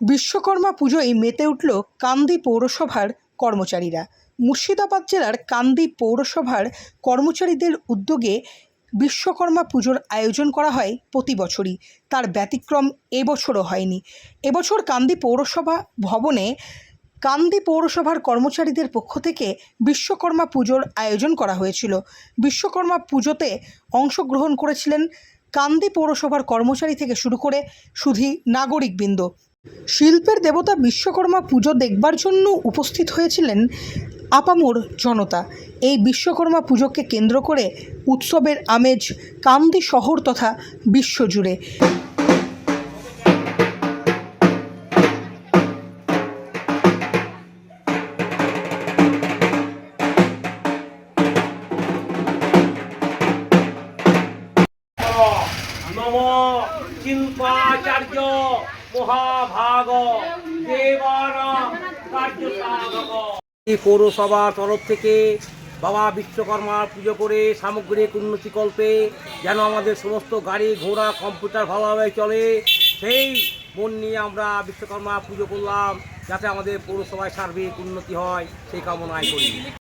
বিশ্বকর্মা পুজোয় মেতে উঠল কান্দি পৌরসভার কর্মচারীরা। মুর্শিদাবাদ জেলার কান্দি পৌরসভার কর্মচারীদের উদ্যোগে বিশ্বকর্মা পুজোর আয়োজন করা হয় প্রতি বছরই। তার ব্যতিক্রম এবছরও হয়নি। এবছর কান্দি পৌরসভা ভবনে কান্দি পৌরসভার কর্মচারীদের পক্ষ থেকে বিশ্বকর্মা পুজোর আয়োজন করা হয়েছিল। বিশ্বকর্মা পুজোতে অংশগ্রহণ করেছিলেন কান্দি পৌরসভার কর্মচারী থেকে শুরু করে শুধু নাগরিকবৃন্দ। শিল্পের দেবতা বিশ্বকর্মা পুজো দেখবার জন্য উপস্থিত হয়েছিলেন আপামোর জনতা। এই বিশ্বকর্মা পুজোকে কেন্দ্র করে উৎসবের আমেজ কান্দি শহর তথা বিশ্বজুড়ে শিল্পাচার্য। পৌরসভার তরফ থেকে বাবা বিশ্বকর্মার পুজো করে সামগ্রিক উন্নতিকল্পে যেন আমাদের সমস্ত গাড়ি, ঘোড়া, কম্পিউটার ভালোভাবে চলে, সেই মন নিয়ে আমরা বিশ্বকর্মা পুজো করলাম, যাতে আমাদের পৌরসভায় সার্বিক উন্নতি হয়, সেই কামনায় করি।